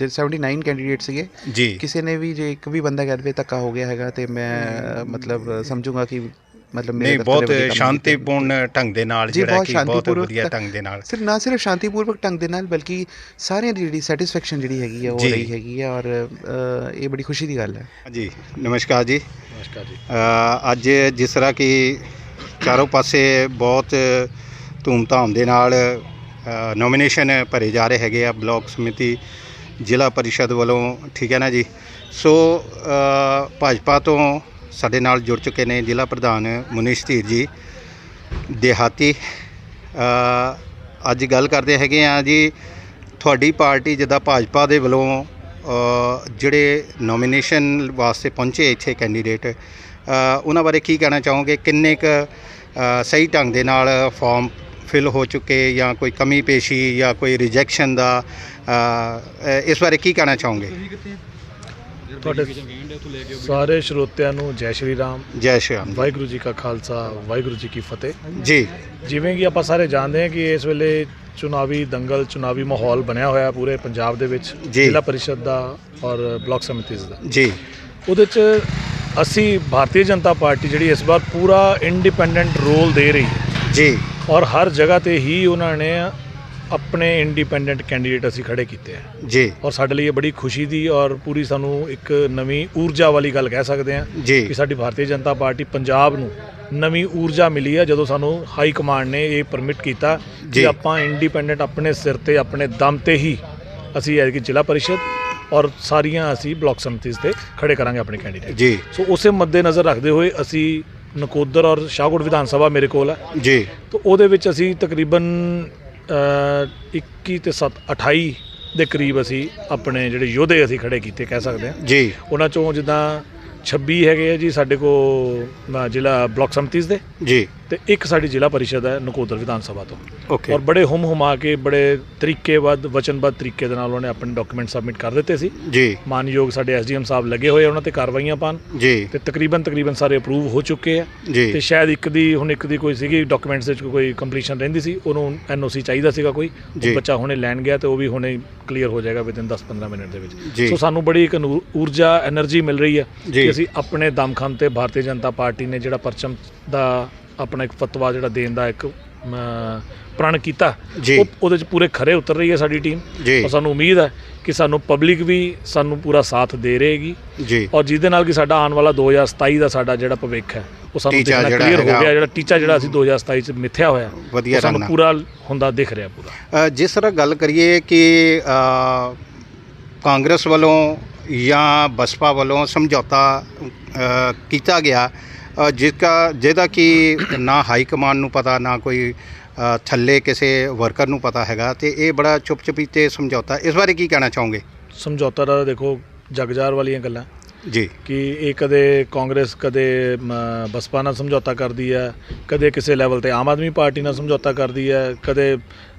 ਜੇ 79 ਕੈਂਡੀਡੇਟ ਸੀਗੇ ਜੀ। ਕਿਸੇ ਨੇ ਵੀ ਜੇ ਇੱਕ ਵੀ ਬੰਦਾ ਕਹਿ ਦੇਵੇ ਧੱਕਾ ਹੋ ਗਿਆ ਹੈਗਾ ਤੇ ਮੈਂ ਮਤਲਬ ਸਮਝੂੰਗਾ ਕਿ ਮਤਲਬ ਮੇਰੇ ਨਹੀਂ ਬਹੁਤ। ਸ਼ਾਂਤੀਪੂਰਨ ਢੰਗ ਦੇ ਨਾਲ ਜਿਹੜਾ ਕਿ ਬਹੁਤ ਵਧੀਆ ਢੰਗ ਦੇ ਨਾਲ। ਸਿਰਫ ਨਾ ਸਿਰਫ ਸ਼ਾਂਤੀਪੂਰਵਕ ਢੰਗ ਦੇ ਨਾਲ ਬਲਕਿ ਸਾਰਿਆਂ ਦੀ ਜਿਹੜੀ ਸੈਟੀਸਫੈਕਸ਼ਨ ਜਿਹੜੀ ਹੈਗੀ ਆ ਉਹ। ਰਹੀ ਹੈਗੀ ਆ ਔਰ ਇਹ ਬੜੀ ਖੁਸ਼ੀ ਦੀ ਗੱਲ ਹੈ। ਜੀ ਨਮਸਕਾਰ ਜੀ। ਨਮਸਕਾਰ ਜੀ। ਅ, ਅੱਜ ਜਿਸ ਤਰ੍ਹਾਂ ਕਿ ਚਾਰੋਂ ਪਾਸੇ ਬਹੁਤ ਧੂਮਧਾਮ ਦੇ ਨਾਲ ਨੋਮੀਨੇਸ਼ਨ ਭਰੇ ਜਾ ਰਹੇ ਹੈਗੇ ਆ ਬਲਾਕ ਸਮਿਤੀ ਜ਼ਿਲ੍ਹਾ ਪਰਿਸ਼ਦ ਵੱਲੋਂ, ਠੀਕ ਹੈ ਨਾ ਜੀ? ਸੋ ਭਾਜਪਾ ਤੋਂ ਸਾਡੇ ਨਾਲ ਜੁੜ ਚੁੱਕੇ ਨੇ ਜ਼ਿਲ੍ਹਾ ਪ੍ਰਧਾਨ ਮੁਨੀਸ਼ ਧੀਰ ਜੀ। ਦੇਹਾਤੀ ਅੱਜ ਗੱਲ ਕਰਦੇ ਹੈਗੇ ਆ ਜੀ, ਤੁਹਾਡੀ ਪਾਰਟੀ ਜਿੱਦਾਂ ਭਾਜਪਾ ਦੇ ਵੱਲੋਂ ਜਿਹੜੇ ਨੋਮੀਨੇਸ਼ਨ ਵਾਸਤੇ ਪਹੁੰਚੇ ਇੱਥੇ ਕੈਂਡੀਡੇਟ ਉਹਨਾਂ ਬਾਰੇ ਕੀ ਕਹਿਣਾ ਚਾਹੋਗੇ? ਕਿੰਨੇ ਕ ਸਹੀ ਢੰਗ ਦੇ ਨਾਲ ਫਾਰਮ ਫਿਲ ਹੋ ਚੁੱਕੇ ਜਾਂ ਕੋਈ ਕਮੀ ਪੇਸ਼ੀ ਜਾਂ ਕੋਈ ਰਿਜੈਕਸ਼ਨ ਦਾ ਇਸ ਬਾਰੇ ਕੀ ਕਹਿਣਾ ਚਾਹੋਗੇ? ਤੁਹਾਡੇ ਸਾਰੇ ਸਰੋਤਿਆਂ ਨੂੰ ਜੈ ਸ਼੍ਰੀ ਰਾਮ ਜੈ ਸ਼੍ਰੀ ਰਾਮ ਵਾਹਿਗੁਰੂ ਜੀ ਕਾ ਖਾਲਸਾ ਵਾਹਿਗੁਰੂ ਜੀ ਕੀ ਫਤਿਹ। ਜੀ। ਜਿਵੇਂ ਕਿ ਆਪਾਂ ਸਾਰੇ ਜਾਣਦੇ ਹਾਂ ਕਿ ਇਸ ਵੇਲੇ ਚੁਣਾਵੀ ਦੰਗਲ ਚੁਣਾਵੀ ਮਾਹੌਲ ਬਣਿਆ ਹੋਇਆ ਪੂਰੇ ਪੰਜਾਬ ਦੇ ਵਿੱਚ। ਜ਼ਿਲ੍ਹਾ ਪਰਿਸ਼ਦ ਦਾ ਔਰ ਬਲਾਕ ਸਮਿਤੀਜ਼ ਦਾ। ਜੀ। ਉਹਦੇ 'ਚ ਅਸੀਂ ਭਾਰਤੀ ਜਨਤਾ ਪਾਰਟੀ ਜਿਹੜੀ ਇਸ ਵਾਰ ਪੂਰਾ ਇੰਡੀਪੈਂਡੈਂਟ ਰੋਲ ਦੇ ਰਹੀ ਹੈ। ਜੀ। ਔਰ ਹਰ ਜਗ੍ਹਾ ਤੇ ਹੀ ਉਹਨਾਂ ਨੇ ਆਪਣੇ ਇੰਡੀਪੈਂਡੈਂਟ ਕੈਂਡੀਡੇਟ ਅਸੀਂ ਖੜੇ ਕੀਤੇ ਆ। ਜੀ। ਔਰ ਸਾਡੇ ਲਈ ਇਹ ਬੜੀ ਖੁਸ਼ੀ ਦੀ ਔਰ ਪੂਰੀ ਸਾਨੂੰ ਇੱਕ ਨਵੀਂ ਊਰਜਾ ਵਾਲੀ ਗੱਲ ਕਹਿ ਸਕਦੇ ਹਾਂ ਜੀ। ਕਿ ਸਾਡੀ ਭਾਰਤੀ ਜਨਤਾ ਪਾਰਟੀ ਪੰਜਾਬ ਨੂੰ ਨਵੀਂ ਊਰਜਾ ਮਿਲੀ ਹੈ ਜਦੋਂ ਸਾਨੂੰ ਹਾਈ ਕਮਾਂਡ ਨੇ ਇਹ ਪਰਮਿਟ ਕੀਤਾ ਜੀ। ਕਿ ਆਪਾਂ ਇੰਡੀਪੈਂਡੈਂਟ ਆਪਣੇ ਸਿਰ ਤੇ ਆਪਣੇ ਦਮ ਤੇ ਹੀ ਅਸੀਂ ਐਤਕੀ ਜ਼ਿਲ੍ਹਾ ਪਰਿਸ਼ਦ ਔਰ ਸਾਰੀਆਂ ਅਸੀਂ ਬਲਾਕ ਸਮਿਤੀਜ਼ ਤੇ ਖੜੇ ਕਰਾਂਗੇ ਆਪਣੇ ਕੈਂਡੀਡੇਟ ਜੀ। ਸੋ ਉਸੇ ਮੱਦੇ ਨਜ਼ਰ ਰੱਖਦੇ ਹੋਏ ਅਸੀਂ ਨਕੋਦਰ ਔਰ ਸ਼ਾਹਕੋਟ ਵਿਧਾਨ ਸਭਾ ਮੇਰੇ ਕੋਲ ਹੈ ਜੀ। ਤੋ ਉਹਦੇ ਵਿੱਚ ਅਸੀਂ ਤਕਰੀਬਨ 21 ਤੇ 7 28 ਦੇ ਕਰੀਬ ਅਸੀਂ ਆਪਣੇ ਜਿਹੜੇ ਯੋਧੇ ਅਸੀਂ ਖੜੇ ਕੀਤੇ ਕਹਿ ਸਕਦੇ ਹਾਂ। ਜੀ। ਉਹਨਾਂ ਚੋਂ ਜਿੱਦਾਂ 26 ਹੈਗੇ ਆ ਜੀ ਸਾਡੇ ਕੋ ਜ਼ਿਲ੍ਹਾ ਬਲਾਕ ਸਮਿਤੀਜ਼ ਦੇ। ਜੀ। ਤੇ ਇੱਕ ਸਾਡੀ ਜ਼ਿਲ੍ਹਾ ਪਰਿਸ਼ਦ ਹੈ ਨਕੋਦਰ ਵਿਧਾਨ ਸਭਾ ਤੋਂ। ਓਕੇ ਔਰ ਬੜੇ ਹਮ ਹਮਾ ਕੇ ਬੜੇ ਤਰੀਕੇਬੱਧ ਵਚਨਬੱਧ ਤਰੀਕੇ ਦੇ ਨਾਲ ਉਹਨਾਂ ਨੇ ਆਪਣੇ ਡਾਕੂਮੈਂਟ ਸਬਮਿਟ ਕਰ ਦਿੱਤੇ ਸੀ। ਜੀ। ਮਾਨਯੋਗ ਸਾਡੇ ਐਸਡੀਐਮ ਸਾਹਿਬ ਲੱਗੇ ਹੋਏ ਉਹਨਾਂ ਤੇ ਕਾਰਵਾਈਆਂ ਪਾਣ ਜੀ। ਤੇ ਤਕਰੀਬਨ ਤਕਰੀਬਨ ਸਾਰੇ ਅਪਰੂਵ ਹੋ ਚੁੱਕੇ ਆ। ਤੇ ਸ਼ਾਇਦ ਇੱਕ ਦੀ ਹੁਣ ਇੱਕ ਦੀ ਕੋਈ ਸੀਗੀ ਡਾਕੂਮੈਂਟਸ ਵਿੱਚ ਕੋਈ ਕੰਪਲੀਸ਼ਨ ਰਹਿੰਦੀ ਸੀ ਉਹਨੂੰ ਐਨਓਸੀ ਚਾਹੀਦਾ ਸੀਗਾ ਕੋਈ। ਬੱਚਾ ਹੁਣੇ ਲੈਣ ਗਿਆ ਤੇ ਉਹ ਵੀ ਹੁਣੇ ਕਲੀਅਰ ਹੋ ਜਾਏਗਾ ਵਿਦਿਨ 10-15 ਮਿੰਟ ਦੇ ਵਿੱਚ। ਸੋ ਸਾਨੂੰ ਬੜੀ ਇੱਕ ਊਰਜਾ એનર્ਜੀ ਮਿਲ ਰਹੀ ਹੈ ਕਿ ਅਸੀਂ ਆਪਣੇ ਦਮਖਮ ਤੇ ਭਾਰਤੀ ਜਨਤਾ ਪਾਰਟੀ ਨੇ ਜਿਹੜਾ ਪਰਚਮ ਦਾ ਆਪਣਾ ਇੱਕ ਫਤਵਾ ਜਿਹੜਾ ਦੇਣ ਦਾ ਇੱਕ ਪ੍ਰਣ ਕੀਤਾ। ਉਹ ਉਹਦੇ ਚ ਪੂਰੇ ਖਰੇ ਉਤਰ ਰਹੀ ਹੈ ਸਾਡੀ ਟੀਮ। ਔਰ ਸਾਨੂੰ ਉਮੀਦ ਹੈ ਕਿ ਸਾਨੂੰ ਪਬਲਿਕ ਵੀ ਸਾਨੂੰ ਪੂਰਾ ਸਾਥ ਦੇ ਰਹੇਗੀ। ਜੀ। ਔਰ ਜਿਹਦੇ ਨਾਲ ਕਿ ਸਾਡਾ ਆਉਣ ਵਾਲਾ 2027 ਦਾ ਸਾਡਾ ਜਿਹੜਾ ਭਵਿੱਖ ਹੈ ਉਹ ਸਾਨੂੰ ਦੇਖਣਾ ਕਲੀਅਰ ਹੋ ਗਿਆ ਜਿਹੜਾ ਟੀਚਾ ਜਿਹੜਾ ਅਸੀਂ 2027 ਚ ਮਿੱਥਿਆ ਹੋਇਆ ਵਧੀਆ ਉਹ ਸਾਨੂੰ। ਪੂਰਾ ਹੁੰਦਾ ਦਿਖ ਰਿਹਾ ਪੂਰਾ। ਜਿਸ ਤਰ੍ਹਾਂ ਗੱਲ ਕਰੀਏ ਕਿ ਕਾਂਗਰਸ ਵੱਲੋਂ ਜਾਂ ਬਸਪਾ ਵੱਲੋਂ ਸਮਝੌਤਾ ਕੀਤਾ ਗਿਆ ਜਿਸਕਾ ਜਿਹਦਾ ਕਿ ਨਾ ਹਾਈ ਕਮਾਂਡ ਨੂੰ ਪਤਾ ਨਾ ਕੋਈ ਥੱਲੇ ਕਿਸੇ ਵਰਕਰ ਨੂੰ ਪਤਾ ਹੈਗਾ ਤੇ ਇਹ ਬੜਾ ਚੁੱਪ ਚਪੀਤੇ ਸਮਝੌਤਾ। ਇਸ ਬਾਰੇ ਕੀ ਕਹਿਣਾ ਚਾਹੋਗੇ? ਸਮਝੌਤਾ ਦਾ ਦੇਖੋ ਜਗਜਾਰ ਵਾਲੀਆਂ ਗੱਲਾਂ। ਜੀ। ਕਿ ਇਹ ਕਦੇ ਕਾਂਗਰਸ ਕਦੇ ਬਸਪਾ ਨਾਲ ਸਮਝੌਤਾ ਕਰਦੀ ਹੈ ਕਦੇ ਕਿਸੇ ਲੈਵਲ ਤੇ ਆਮ ਆਦਮੀ ਪਾਰਟੀ ਨਾਲ ਸਮਝੌਤਾ ਕਰਦੀ ਹੈ ਕਦੇ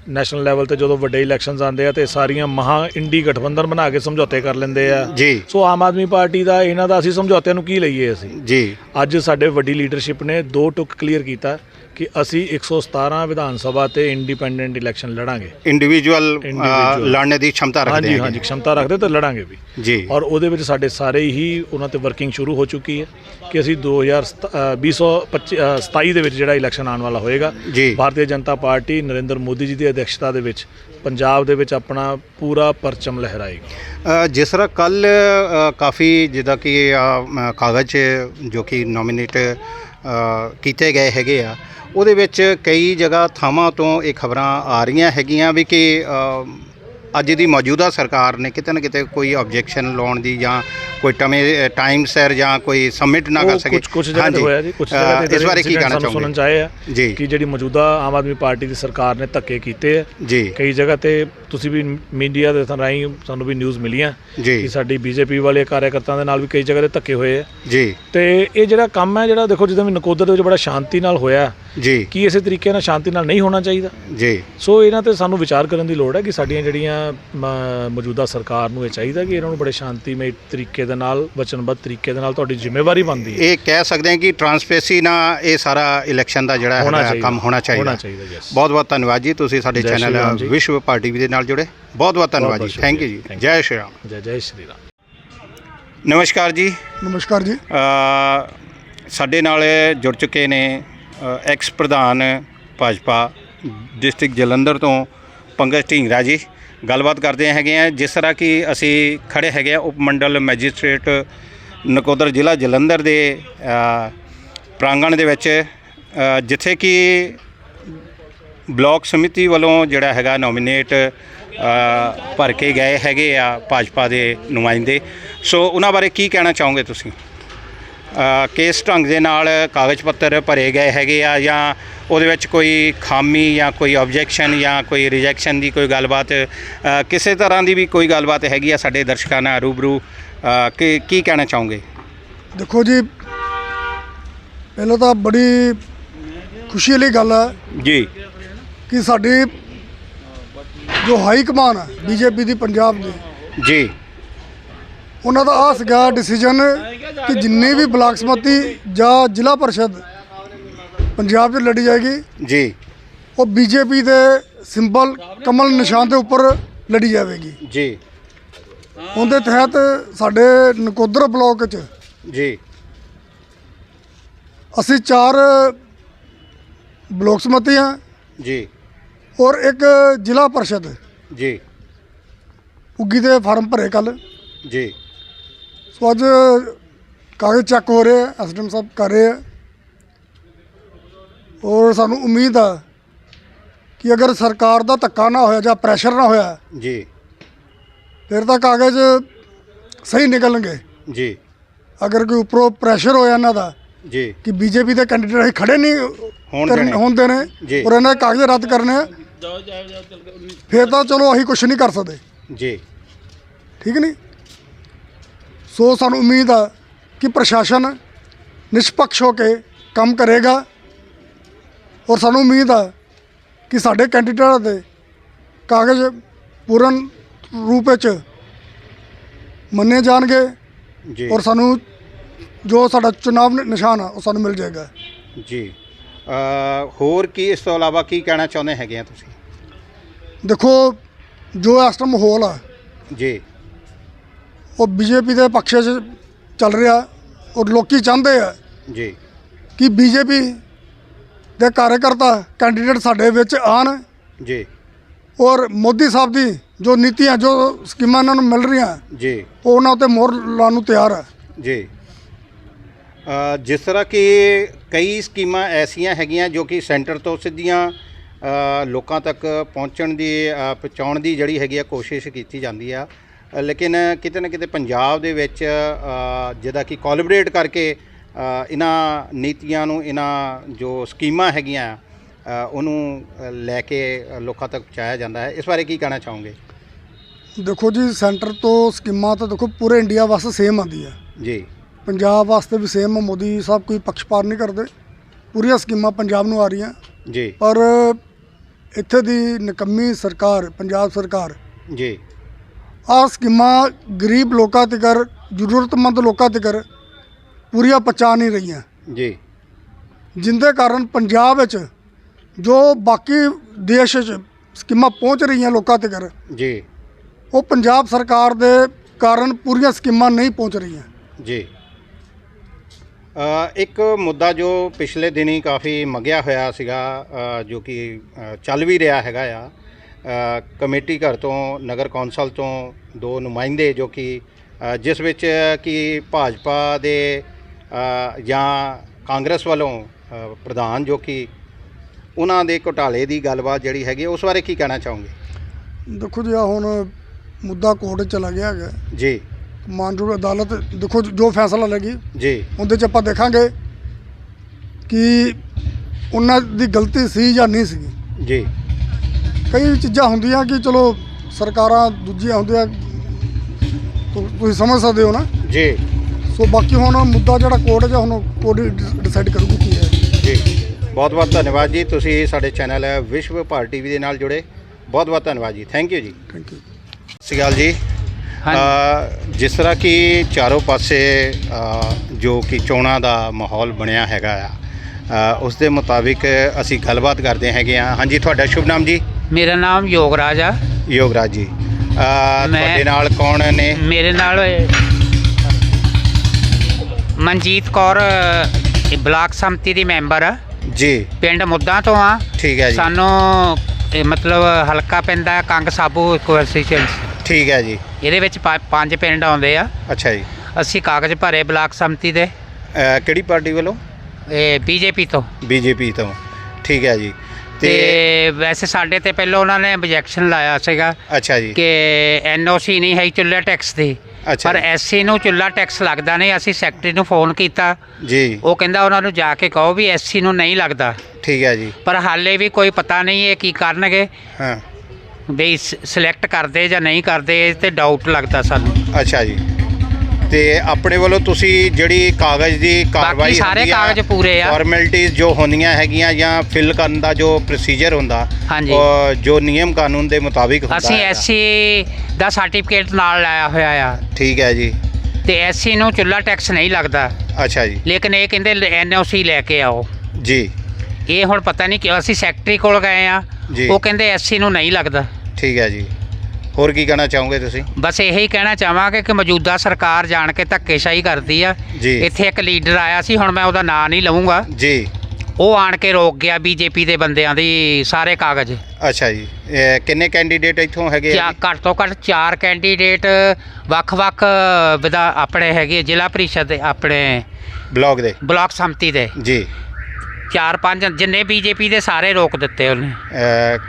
ਨੈਸ਼ਨਲ ਲੈਵਲ ਤੇ ਜਦੋਂ ਵੱਡੇ ਇਲੈਕਸ਼ਨਸ ਆਉਂਦੇ ਆ ਤੇ ਸਾਰੀਆਂ ਮਹਾ ਇੰਡੀ ਗਠਬੰਧਨ ਬਣਾ ਕੇ ਸਮਝੌਤੇ ਕਰ ਲੈਂਦੇ ਆ। ਸੋ ਆਮ ਆਦਮੀ ਪਾਰਟੀ ਦਾ ਇਹਨਾਂ ਦਾ ਅਸੀਂ ਸਮਝੌਤਿਆਂ ਨੂੰ ਕੀ ਲਈਏ ਅਸੀਂ? ਜੀ। ਅੱਜ ਸਾਡੇ ਵੱਡੀ ਲੀਡਰਸ਼ਿਪ ਨੇ ਦੋ ਟੁਕ ਕਲੀਅਰ ਕੀਤਾ ਕਿ ਅਸੀਂ 117 ਵਿਧਾਨ ਸਭਾ ਤੇ ਇੰਡੀਪੈਂਡੈਂਟ ਇਲੈਕਸ਼ਨ ਲੜਾਂਗੇ। ਇੰਡੀਵਿਜੂਅਲ ਲੜਨੇ ਦੀ ਸ਼ਮਤਾ ਰੱਖਦੇ ਹਾਂ ਜੀ ਹਾਂ ਸ਼ਮਤਾ ਰੱਖਦੇ ਤੇ ਲੜਾਂਗੇ ਵੀ। ਜੀ। ਔਰ ਉਹਦੇ ਵਿੱਚ ਸਾਡੇ ਸਾਰੇ ਹੀ ਉਹਨਾਂ ਤੇ ਵਰਕਿੰਗ ਸ਼ੁਰੂ ਹੋ ਚੁੱਕੀ ਹੈ ਕਿ ਅਸੀਂ 2027 ਦੇ ਵਿੱਚ ਜਿਹੜਾ ਇਲੈਕਸ਼ਨ ਆਉਣ ਵਾਲਾ ਹੋਏਗਾ। ਭਾਰਤੀ ਜਨਤਾ ਪਾਰਟੀ ਨਰਿੰਦਰ ਮੋਦੀ ਜੀ ਦੀ ਅਧਿਕਸ਼ਤਾ ਦੇ ਵਿੱਚ ਪੰਜਾਬ ਦੇ ਵਿੱਚ ਆਪਣਾ ਪੂਰਾ ਪਰਚਮ ਲਹਿਰਾਏਗੀ। ਜਿਸ ਤਰ੍ਹਾਂ ਕੱਲ ਕਾਫੀ ਜਿੱਦਾਂ ਕਿ ਅ, ਮ, ਕਾਗਜ਼ 'ਚ ਜੋ ਕਿ ਨੋਮੀਨੇਟ ਕੀਤੇ ਗਏ ਹੈਗੇ ਆ ਉਹਦੇ ਵਿੱਚ ਕਈ ਜਗ੍ਹਾ ਥਾਵਾਂ ਤੋਂ ਇਹ ਖਬਰਾਂ ਆ ਰਹੀਆਂ ਹੈਗੀਆਂ ਵੀ ਕਿ ਅ, ਅੱਜ ਦੀ ਮੌਜੂਦਾ ਸਰਕਾਰ ਨੇ ਕਿਤੇ ਨਾ ਕਿਤੇ ਕੋਈ ਆਬਜੈਕਸ਼ਨ ਲਾਉਣ ਦੀ ਜਾਂ ਕੋਈ ਟਮੇ ਟਾਈਮ ਸਿਰ ਜਾਂ ਕੋਈ ਸਬਮਿਟ ਨਾ ਕਰ ਸਕੇ। ਕੁਝ ਕੁਝ ਜਗ੍ਹਾ ਤੇ ਹਾਂਜੀ। ਹੋਇਆ ਜੀ ਕੁਝ ਅ, ਜਗ੍ਹਾ ਤੇ ਇਸ ਬਾਰੇ ਕੀ ਕਹਿਣਾ ਸਾਨੂੰ ਸੁਣਨ ਚਾਹੋਗੇ ਚ ਆਏ ਆ ਜੀ। ਕਿ ਜਿਹੜੀ ਮੌਜੂਦਾ ਆਮ ਆਦਮੀ ਪਾਰਟੀ ਦੀ ਸਰਕਾਰ ਨੇ ਧੱਕੇ ਕੀਤੇ ਆ। ਜੀ। ਕਈ ਜਗ੍ਹਾ ਤੇ ਤੁਸੀਂ ਵੀ ਮੀਡੀਆ ਦੇ ਰਾਹੀਂ ਸਾਨੂੰ ਵੀ ਨਿਊਜ਼ ਮਿਲੀਆਂ ਕਿ ਸਾਡੀ ਬੀਜੇਪੀ ਵਾਲੇ ਕਾਰਜਕਰਤਾਵਾਂ ਦੇ ਨਾਲ ਵੀ ਕਈ ਜਗ੍ਹਾ ਤੇ ਧੱਕੇ ਹੋਏ ਆ। ਜੀ। ਤੇ ਇਹ ਜਿਹੜਾ ਕੰਮ ਹੈ ਜਿਹੜਾ ਦੇਖੋ ਜਦੋਂ ਵੀ ਨਕੋਦਰ ਦੇ ਵਿੱਚ ਬੜਾ ਸ਼ਾਂਤੀ ਨਾਲ ਹੋਇਆ। ਜੀ। ਕੀ ਇਸੇ ਤਰੀਕੇ ਨਾਲ ਸ਼ਾਂਤੀ ਨਾਲ ਨਹੀਂ ਹੋਣਾ ਚਾਹੀਦਾ? ਜੀ। ਸੋ ਇਹਨਾਂ ਤੇ ਸਾਨੂੰ ਵਿਚਾਰ ਕਰਨ ਦੀ ਲੋੜ ਹੈ ਕਿ ਸਾਡੀਆਂ ਜਿਹੜੀਆਂ ਮ- ਮੌਜੂਦਾ ਸਰਕਾਰ ਨੂੰ ਇਹ ਚਾਹੀਦਾ ਕਿ ਇਹਨਾਂ ਨੂੰ ਬੜੇ ਸ਼ਾਂਤੀਮਈ ਤਰੀਕੇ ਦੇ ਨਾਲ ਵਚਨਬੱਧ ਤਰੀਕੇ ਦੇ ਨਾਲ ਤੁਹਾਡੀ ਜ਼ਿੰਮੇਵਾਰੀ ਬਣਦੀ ਹੈ। ਇਹ ਕਹਿ ਸਕਦੇ ਹਾਂ ਕਿ ਟਰਾਂਸਪੇਸੀ ਨਾਲ ਇਹ ਸਾਰਾ ਇਲੈਕਸ਼ਨ ਦਾ ਜਿਹੜਾ ਚਾਹੀਦਾ। ਕੰਮ ਹੋਣਾ ਚਾਹੀਦਾ। ਹੋਣਾ ਚਾਹੀਦਾ ਯੈਸ ਬਹੁਤ ਬਹੁਤ ਧੰਨਵਾਦ ਜੀ। ਤੁਸੀਂ ਸਾਡੇ ਚੈਨਲ। ਵਿਸ਼ਵ ਪਾਰਟੀ ਦੇ ਨਾਲ ਜੁੜੇ। ਬਹੁਤ ਬਹੁਤ ਧੰਨਵਾਦ ਜੀ। ਥੈਂਕ ਯੂ ਜੀ। ਜੈ। ਸ਼੍ਰੀ ਰਾਮ। ਜੈ ਜੈ ਸ਼੍ਰੀ ਰਾਮ। ਨਮਸਕਾਰ ਜੀ। ਨਮਸਕਾਰ ਜੀ। ਸਾਡੇ ਨਾਲ ਜੁੜ ਚੁੱਕੇ ਨੇ ਐਕਸ ਪ੍ਰਧਾਨ ਭਾਜਪਾ ਡਿਸਟ੍ਰਿਕਟ ਜਲੰਧਰ ਤੋਂ ਪੰਗਜ ਢੀਂਗਰਾ ਜੀ। ਗੱਲਬਾਤ ਕਰਦੇ ਹੈਗੇ ਆ, ਜਿਸ ਤਰ੍ਹਾਂ ਕਿ ਅਸੀਂ ਖੜੇ ਹੈਗੇ ਆ ਉਪ ਮੰਡਲ ਮੈਜਿਸਟ੍ਰੇਟ ਨਕੋਦਰ ਜ਼ਿਲ੍ਹਾ ਜਲੰਧਰ ਦੇ ਪ੍ਰਾਂਗਣ ਦੇ ਵਿੱਚ ਜਿੱਥੇ ਕਿ ਬਲਾਕ ਸਮਿਤੀ ਵੱਲੋਂ ਜਿਹੜਾ ਹੈਗਾ ਨੋਮੀਨੇਟ ਭਰ ਕੇ ਗਏ ਹੈਗੇ ਆ ਭਾਜਪਾ ਦੇ ਨੁਮਾਇੰਦੇ। ਸੋ ਉਹਨਾਂ ਬਾਰੇ ਕੀ ਕਹਿਣਾ ਚਾਹੋਗੇ ਤੁਸੀਂ? ਕਿਸ ਢੰਗ ਦੇ ਨਾਲ ਕਾਗਜ਼ ਪੱਤਰ ਭਰੇ ਗਏ ਹੈਗੇ ਆ ਜਾਂ ਉਹਦੇ ਵਿੱਚ ਕੋਈ ਖਾਮੀ ਜਾਂ ਕੋਈ ਆਬਜੈਕਸ਼ਨ ਜਾਂ ਕੋਈ ਰਿਜੈਕਸ਼ਨ ਦੀ ਕੋਈ ਗੱਲਬਾਤ ਕਿਸੇ ਤਰ੍ਹਾਂ ਦੀ ਵੀ ਕੋਈ ਗੱਲਬਾਤ ਹੈਗੀ ਆ ਸਾਡੇ ਦਰਸ਼ਕਾਂ ਨਾਲ ਰੂਬਰੂ? ਕੀ ਕੀ ਕਹਿਣਾ ਚਾਹੋਗੇ? ਦੇਖੋ ਜੀ ਪਹਿਲਾਂ ਤਾਂ ਬੜੀ ਖੁਸ਼ੀ ਵਾਲੀ ਗੱਲ ਹੈ ਜੀ। ਕਿ ਸਾਡੀ ਜੋ ਹਾਈ ਕਮਾਨ ਹੈ ਬੀਜੇਪੀ ਦੀ ਪੰਜਾਬ ਦੀ ਜੀ। ਉਹਨਾਂ ਦਾ ਆ ਸੀਗਾ ਡਿਸੀਜਨ ਕਿ ਜਿੰਨੀ ਵੀ ਬਲਾਕ ਸਮਤੀ ਜਾਂ ਜ਼ਿਲ੍ਹਾ ਪਰਿਸ਼ਦ ਪੰਜਾਬ 'ਚ ਲੜੀ ਜਾਏਗੀ ਜੀ। ਉਹ ਬੀਜੇਪੀ ਦੇ ਸਿੰਬਲ ਕਮਲ ਨਿਸ਼ਾਨ ਦੇ ਉੱਪਰ ਲੜੀ ਜਾਵੇਗੀ। ਜੀ। ਉਹਦੇ ਤਹਿਤ ਸਾਡੇ ਨਕੋਦਰ ਬਲਾਕ 'ਚ ਜੀ। ਅਸੀਂ ਚਾਰ ਬਲਾਕ ਸਮਤੀ ਹਾਂ ਜੀ। ਔਰ ਇੱਕ ਜ਼ਿਲ੍ਹਾ ਪਰਿਸ਼ਦ। ਜੀ। ਉੱਗੀ ਦੇ ਫਾਰਮ ਭਰੇ ਕੱਲ ਜੀ। ਸੋ ਅੱਜ ਕਾਗਜ਼ ਚੈੱਕ ਹੋ ਰਹੇ ਆ ਐਸਡੀਐਮ ਸਾਹਿਬ ਕਰ ਰਹੇ ਆ। ਔਰ ਸਾਨੂੰ ਉਮੀਦ ਆ ਕਿ ਅਗਰ ਸਰਕਾਰ ਦਾ ਧੱਕਾ ਨਾ ਹੋਇਆ ਜਾਂ ਪ੍ਰੈਸ਼ਰ ਨਾ ਹੋਇਆ ਜੀ। ਫਿਰ ਤਾਂ ਕਾਗਜ਼ ਸਹੀ ਨਿਕਲਣਗੇ। ਜੀ। ਅਗਰ ਕੋਈ ਉੱਪਰੋਂ ਪ੍ਰੈਸ਼ਰ ਹੋਇਆ ਇਹਨਾਂ ਦਾ ਜੀ। ਕਿ ਬੀਜੇਪੀ ਦੇ ਕੈਂਡੀਡੇਟ ਅਸੀਂ ਖੜੇ ਨਹੀਂ ਦੇਣੇ ਜੀ। ਔਰ ਇਹਨਾਂ ਦੇ ਕਾਗਜ਼ ਰੱਦ ਕਰਨੇ ਆ ਫਿਰ ਤਾਂ ਚਲੋ ਅਸੀਂ ਕੁਝ ਨਹੀਂ ਕਰ ਸਕਦੇ। ਜੀ। ਠੀਕ ਨਹੀਂ? ਸੋ ਸਾਨੂੰ ਉਮੀਦ ਆ ਕਿ ਪ੍ਰਸ਼ਾਸਨ ਨਿਸ਼ਪਕਸ਼ ਹੋ ਕੇ ਕੰਮ ਕਰੇਗਾ ਔਰ ਸਾਨੂੰ ਉਮੀਦ ਆ ਕਿ ਸਾਡੇ ਕੈਂਡੀਡੇਟਾਂ ਦੇ ਕਾਗਜ਼ ਪੂਰਨ ਰੂਪ ਵਿੱਚ ਮੰਨੇ ਜਾਣਗੇ ਜੀ। ਔਰ ਸਾਨੂੰ ਜੋ ਸਾਡਾ ਚੁਣਾਵ ਨ- ਨਿਸ਼ਾਨ ਆ ਉਹ ਸਾਨੂੰ ਮਿਲ ਜਾਏਗਾ। ਜੀ। ਹੋਰ ਕੀ ਇਸ ਤੋਂ ਇਲਾਵਾ ਕੀ ਕਹਿਣਾ ਚਾਹੁੰਦੇ ਹੈਗੇ ਆ ਤੁਸੀਂ? ਦੇਖੋ ਜੋ ਇਸ ਟਾਈਮ ਮਾਹੌਲ ਆ ਜੀ। ਉਹ ਬੀਜੇਪੀ ਦੇ ਪੱਖ 'ਚ ਚੱਲ ਰਿਹਾ ਔਰ ਲੋਕੀ ਚਾਹੁੰਦੇ ਆ ਜੀ। ਕਿ ਬੀਜੇਪੀ ਦੇ ਕਾਰਜਕਰਤਾ ਕੈਂਡੀਡੇਟ ਸਾਡੇ ਵਿੱਚ ਆਣ ਜੀ। ਔਰ ਮੋਦੀ ਸਾਹਿਬ ਦੀ ਜੋ ਨੀਤੀਆਂ ਜੋ ਸਕੀਮਾਂ ਇਹਨਾਂ ਨੂੰ ਮਿਲ ਰਹੀਆਂ ਜੀ। ਉਹ ਉਹਨਾਂ ਉੱਤੇ ਮੋਹਰ ਲਾਉਣ ਨੂੰ ਤਿਆਰ ਹੈ ਜੀ। ਅ, ਜਿਸ ਤਰ੍ਹਾਂ ਕਿ ਕਈ ਸਕੀਮਾਂ ਐਸੀਆਂ ਹੈਗੀਆਂ ਜੋ ਕਿ ਸੈਂਟਰ ਤੋਂ ਸਿੱਧੀਆਂ ਅ, ਲੋਕਾਂ ਤੱਕ ਪਹੁੰਚਣ ਦੀ ਅ, ਪਹੁੰਚਾਉਣ ਦੀ ਜਿਹੜੀ ਹੈਗੀ ਆ ਕੋਸ਼ਿਸ਼ ਕੀਤੀ ਜਾਂਦੀ ਆ ਲੇਕਿਨ ਕਿਤੇ ਨਾ ਕਿਤੇ ਪੰਜਾਬ ਦੇ ਵਿੱਚ ਜਿਹਦਾ ਕਿ ਕੋਲੈਬੋਰੇਟ ਕਰਕੇ ਇਹਨਾਂ ਨੀਤੀਆਂ ਨੂੰ ਇਹਨਾਂ ਜੋ ਸਕੀਮਾਂ ਹੈਗੀਆਂ ਉਹਨੂੰ ਲੈ ਕੇ ਲੋਕਾਂ ਤੱਕ ਪਹੁੰਚਾਇਆ ਜਾਂਦਾ ਹੈ। ਇਸ ਬਾਰੇ ਕੀ ਕਹਿਣਾ ਚਾਹੋਗੇ? ਦੇਖੋ ਜੀ ਸੈਂਟਰ ਤੋਂ ਸਕੀਮਾਂ ਤਾਂ ਦੇਖੋ ਪੂਰੇ ਇੰਡੀਆ ਵਾਸਤੇ ਸੇਮ ਆਉਂਦੀ ਹੈ। ਜੀ। ਪੰਜਾਬ ਵਾਸਤੇ ਵੀ ਸੇਮ ਮੋਦੀ ਸਾਹਿਬ ਕੋਈ ਪੱਖਪਾਤ ਨਹੀਂ ਕਰਦੇ। ਪੂਰੀਆਂ ਸਕੀਮਾਂ ਪੰਜਾਬ ਨੂੰ ਆ ਰਹੀਆਂ। ਜੀ। ਪਰ ਇੱਥੇ ਦੀ ਨਿਕੰਮੀ ਸਰਕਾਰ ਪੰਜਾਬ ਸਰਕਾਰ ਜੀ। ਆਹ ਸਕੀਮਾਂ ਗਰੀਬ ਲੋਕਾਂ ਤੱਕ ਜ਼ਰੂਰਤਮੰਦ ਲੋਕਾਂ ਤੱਕ ਪੂਰੀਆਂ ਪਹੁੰਚਾ ਨਹੀਂ ਰਹੀਆਂ। ਜੀ। ਜਿੰਦੇ ਕਾਰਨ ਪੰਜਾਬ ਵਿੱਚ ਜੋ ਬਾਕੀ ਦੇਸ਼ 'ਚ ਸਕੀਮਾਂ ਪਹੁੰਚ ਰਹੀਆਂ ਲੋਕਾਂ ਤੱਕ ਜੀ। ਉਹ ਪੰਜਾਬ ਸਰਕਾਰ ਦੇ ਕਾਰਨ ਪੂਰੀਆਂ ਸਕੀਮਾਂ ਨਹੀਂ ਪਹੁੰਚ ਰਹੀਆਂ। ਜੀ। ਇੱਕ ਮੁੱਦਾ ਜੋ ਪਿਛਲੇ ਦਿਨੀ ਕਾਫੀ ਮੰਗਿਆ ਹੋਇਆ ਸੀਗਾ ਜੋ ਕਿ ਚੱਲ ਵੀ ਰਿਹਾ ਹੈਗਾ ਆ ਕਮੇਟੀ ਘਰ ਤੋਂ ਨਗਰ ਕੌਂਸਲ ਤੋਂ ਦੋ ਨੁਮਾਇੰਦੇ ਜੋ ਕਿ ਜਿਸ ਵਿੱਚ ਕਿ ਭਾਜਪਾ ਦੇ ਜਾਂ ਕਾਂਗਰਸ ਵੱਲੋਂ ਪ੍ਰਧਾਨ ਜੋ ਕਿ ਉਹਨਾਂ ਦੇ ਘੁਟਾਲੇ ਦੀ ਗੱਲਬਾਤ ਜਿਹੜੀ ਹੈਗੀ ਉਸ ਬਾਰੇ ਕੀ ਕਹਿਣਾ ਚਾਹੋਗੇ? ਦੇਖੋ ਜੀ ਹੁਣ ਮੁੱਦਾ ਕੋਰਟ ਚਲਾ ਗਿਆ ਹੈਗਾ। ਜੀ। ਮਾਨਯੋਗ ਅਦਾਲਤ ਦੇਖੋ ਜੋ ਫੈਸਲਾ ਲੱਗੀ ਜੀ। ਉਹਦੇ 'ਚ ਆਪਾਂ ਦੇਖਾਂਗੇ ਕਿ ਉਹਨਾਂ ਦੀ ਗਲਤੀ ਸੀ ਜਾਂ ਨਹੀਂ ਸੀ। ਜੀ। ਕਈ ਚੀਜ਼ਾਂ ਹੁੰਦੀਆਂ ਕਿ ਚਲੋ ਸਰਕਾਰਾਂ ਦੂਜੀਆਂ ਹੁੰਦੀਆਂ ਤੁ- ਤੁਸੀਂ ਸਮਝ ਸਕਦੇ ਹੋ ਨਾ? ਜੀ। ਸੋ ਬਾਕੀ ਹੁਣ ਮੁੱਦਾ ਜਿਹੜਾ ਕੋਰਟ 'ਚ ਹੁਣ ਕੋਰਟ ਡਿਸਾਈਡ ਕਰੂਗੀ ਕੀ ਹੈ। ਜੀ। ਬਹੁਤ ਬਹੁਤ ਧੰਨਵਾਦ ਜੀ ਤੁਸੀਂ ਸਾਡੇ ਚੈਨਲ ਵਿਸ਼ਵ ਭਾਰਤ ਟੀਵੀ ਦੇ ਨਾਲ ਜੁੜੇ। ਬਹੁਤ ਬਹੁਤ ਧੰਨਵਾਦ ਜੀ ਥੈਂਕ ਯੂ ਜੀ। ਥੈਂਕ ਯੂ ਸਤਿ ਸ਼੍ਰੀ ਅਕਾਲ ਜੀ। ਅ, ਜਿਸ ਤਰ੍ਹਾਂ ਕਿ ਚਾਰੋਂ ਪਾਸੇ ਅ, ਜੋ ਕਿ ਚੋਣਾਂ ਦਾ ਮਾਹੌਲ ਬਣਿਆ ਹੈਗਾ ਆ ਅ, ਉਸ ਦੇ ਮੁਤਾਬਿਕ ਅਸੀਂ ਗੱਲਬਾਤ ਕਰਦੇ ਹੈਗੇ ਆ ਹਾਂਜੀ ਤੁਹਾਡਾ ਸ਼ੁਭ ਨਾਮ ਜੀ? ਮੇਰਾ ਨਾਮ ਯੋਗਰਾਜ ਆ। ਯੋਗਰਾਜ ਜੀ। ਅ, ਮੈਂ- ਤੁਹਾਡੇ ਨਾਲ ਕੌਣ ਨੇ? ਮੇਰੇ ਨਾਲ ਮਨਜੀਤ ਕੌਰ ਇਹ ਬਲਾਕ ਸੰਮਤੀ ਦੀ ਮੈਂਬਰ ਆ। ਜੀ। ਪਿੰਡ ਮੁੱਦਾ ਤੋਂ ਆ। ਠੀਕ ਹੈ ਜੀ। ਸਾਨੂੰ ਇਹ ਮਤਲਬ ਹਲਕਾ ਪੈਂਦਾ ਹੈ ਕੰਗ ਸਾਬੂ ਕੋਐਸਟੀਚੁਐਂਸੀ ਠੀਕ ਹੈ ਜੀ। ਇਹਦੇ ਵਿੱਚ ਪੰ- ਪੰਜ ਪਿੰਡ ਆਉਂਦੇ ਆ। ਅੱਛਾ ਜੀ। ਅਸੀਂ ਕਾਗਜ਼ ਭਰੇ ਬਲਾਕ ਸੰਮਤੀ ਦੇ। ਅ, ਕਿਹੜੀ ਪਾਰਟੀ ਵੱਲੋਂ? ਇਹ ਬੀਜੇਪੀ ਤੋਂ। ਬੀਜੇਪੀ ਤੋਂ। ਠੀਕ ਹੈ ਜੀ। ਤੇ ਵੈਸੇ ਸਾਡੇ ਤੇ ਪਹਿਲਾਂ ਉਹਨਾਂ ਨੇ ਆਬਜੈਕਸ਼ਨ ਲਾਇਆ ਸੀਗਾ ਅੱਛਾ ਜੀ। ਕਿ ਐਨਓਸੀ ਨਹੀਂ ਹੈ ਚੁੱਲ੍ਹਾ ਟੈਕਸ ਦੀ। ਅੱਛਾ ਪਰ ਐਸਸੀ ਨੂੰ ਚੁੱਲ੍ਹਾ ਟੈਕਸ ਲੱਗਦਾ ਨਹੀਂ ਅਸੀਂ ਸੈਕਟਰੀ ਨੂੰ ਫੋਨ ਕੀਤਾ। ਜੀ। ਉਹ ਕਹਿੰਦਾ ਉਹਨਾਂ ਨੂੰ ਜਾ ਕੇ ਕਹੋ ਵੀ ਐਸਸੀ ਨੂੰ ਨਹੀਂ ਲੱਗਦਾ। ਠੀਕ ਹੈ ਜੀ। ਪਰ ਹਾਲੇ ਵੀ ਕੋਈ ਪਤਾ ਨਹੀਂ ਇਹ ਕੀ ਕਰਨਗੇ। ਹਾਂ। ਵੀ ਸਿਲੈਕਟ ਕਰਦੇ ਜਾਂ ਨਹੀਂ ਕਰਦੇ ਇਹ ਤੇ ਡਾਊਟ ਲੱਗਦਾ ਸਾਨੂੰ। ਅੱਛਾ ਜੀ। ਤੇ ਆਪਣੇ ਵੱਲੋਂ ਤੁਸੀਂ ਜਿਹੜੀ ਕਾਗਜ਼ ਦੀ ਕਾਰਵਾਈ ਸਾਰੇ ਕਾਗਜ਼ ਪੂਰੇ ਆ। ਫਾਰਮੈਲਿਟੀਆਂ ਜੋ ਹੁੰਦੀਆਂ ਹੈਗੀਆਂ ਜਾਂ ਫਿਲ ਕਰਨ ਦਾ ਜੋ ਪ੍ਰੋਸੀਜਰ ਹੁੰਦਾ ਹਾਂਜੀ। ਉਹ ਜੋ ਨਿਯਮ ਕਾਨੂੰਨ ਦੇ ਮੁਤਾਬਿਕ ਹੁੰਦਾ ਅਸੀਂ ਹੈਗਾ। ਐਸਸੀ ਦਾ ਸਰਟੀਫਿਕੇਟ ਨਾਲ ਲਾਇਆ ਹੋਇਆ ਆ। ਠੀਕ ਹੈ ਜੀ। ਤੇ ਐਸਸੀ ਨੂੰ ਚੁੱਲ੍ਹਾ ਟੈਕਸ ਨਹੀਂ ਲੱਗਦਾ। ਅੱਛਾ ਜੀ। ਲੇਕਿਨ ਇਹ ਕਹਿੰਦੇ ਐਨਓਸੀ ਲੈ ਕੇ ਆਓ। ਜੀ। ਇਹ ਹੁਣ ਪਤਾ ਨਹੀਂ ਕਿ ਅਸੀਂ ਸੈਕਟਰੀ ਕੋਲ ਗਏ ਆ। ਜੀ। ਉਹ ਕਹਿੰਦੇ ਐਸਸੀ ਨੂੰ ਨਹੀਂ ਲੱਗਦਾ। ਠੀਕ ਹੈ ਜੀ। ਹੋਰ ਕੀ ਕਹਿਣਾ ਚਾਹੋਗੇ ਤੁਸੀਂ? ਬਸ ਇਹੀ ਕਹਿਣਾ ਚਾਹਾਂਗੇ ਕਿ ਮੌਜੂਦਾ ਸਰਕਾਰ ਜਾਣ ਕੇ ਧੱਕੇਸ਼ਾਹੀ ਕਰਦੀ ਆ। ਜੀ। ਇੱਥੇ ਇੱਕ ਲੀਡਰ ਆਇਆ ਸੀ ਹੁਣ ਮੈਂ ਉਹਦਾ ਨਾਂ ਨਹੀਂ ਲਵਾਂਗਾ ਜੀ। ਉਹ ਆਣ ਕੇ ਰੋਕ ਗਿਆ ਬੀਜੇਪੀ ਦੇ ਬੰਦਿਆਂ ਦੀ ਸਾਰੇ ਕਾਗਜ਼। ਅੱਛਾ ਜੀ। ਇਹ ਕਿੰਨੇ ਕੈਂਡੀਡੇਟ ਇੱਥੋਂ ਹੈਗੇ ਆ ਚਾ ਘੱਟ ਤੋਂ ਘੱਟ ਚਾਰ ਕੈਂਡੀਡੇਟ ਵੱਖ-ਵੱਖ ਵਿਧਾ ਆਪਣੇ ਹੈਗੇ ਜ਼ਿਲ੍ਹਾ ਪ੍ਰੀਸ਼ਦ ਦੇ ਆਪਣੇ ਬਲੌਗ ਦੇ? ਬਲਾਕ ਸੰਮਤੀ ਦੇ। ਜੀ। ਚਾਰ ਪੰਜ ਜਿੰਨੇ ਬੀਜੇਪੀ ਦੇ ਸਾਰੇ ਰੋਕ ਦਿੱਤੇ ਉਹਨੇ।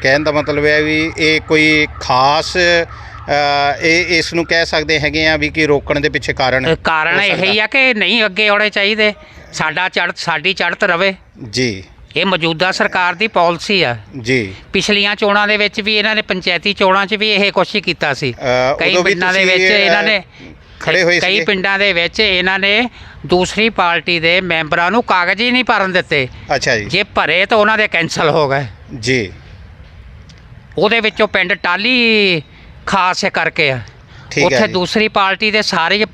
ਕਹਿਣ ਦਾ ਮਤਲਬ ਹੈ ਵੀ ਇਹ ਕੋਈ ਖਾਸ ਇਹ ਇਸ ਨੂੰ ਕਹਿ ਸਕਦੇ ਹੈਗੇ ਆ ਵੀ ਕਿ ਰੋਕਣ ਦੇ ਪਿੱਛੇ ਕਾਰਨ ਕਾਰਨ ਇਹ। ਹੀ ਆ ਕਿ ਨਹੀਂ ਅੱਗੇ ਆਉਣੇ ਚਾਹੀਦੇ। ਸਾਡਾ ਚੜ੍ਹ ਸਾਡੀ ਚੜ੍ਹਤ ਰਵੇ। ਜੀ। ਇਹ ਮੌਜੂਦਾ ਸਰਕਾਰ ਦੀ ਪਾਲਿਸੀ ਆ। ਜੀ। ਪਿਛਲੀਆਂ ਚੋਣਾਂ ਦੇ ਵਿੱਚ ਵੀ ਇਹਨਾਂ ਨੇ ਪੰਚਾਇਤੀ ਚੋਣਾਂ 'ਚ ਵੀ ਇਹ ਕੋਸ਼ਿਸ਼ ਕੀਤਾ ਸੀ। ਕਈ ਪਿੰਡਾਂ ਦੇ ਵਿੱਚ ਇਹਨਾਂ ਨੇ ਖੜੇ ਹੋਏ ਕਈ ਸੀਗੇ? ਪਿੰਡਾਂ ਦੇ ਵਿੱਚ ਇਹਨਾਂ ਨੇ ਦੂਸਰੀ ਪਾਰਟੀ ਦੇ ਮੈਂਬਰਾਂ ਨੂੰ ਕਾਗਜ਼ ਹੀ ਨਹੀਂ ਭਰਨ ਦਿੱਤੇ। ਅੱਛਾ ਜੀ। ਜੇ ਭਰੇ ਤਾਂ ਉਹਨਾਂ ਦੇ ਕੈਨਸਲ ਹੋ ਗਏ। ਜੀ। ਉਹਦੇ ਵਿੱਚੋਂ ਪਿੰਡ ਟਾਲੀ ਖਾਸ ਕਰਕੇ ਆ। ਠੀਕ ਹੈ ਉੱਥੇ ਜੀ। ਦੂਸਰੀ ਪਾਰਟੀ ਦੇ ਸਾਰੇ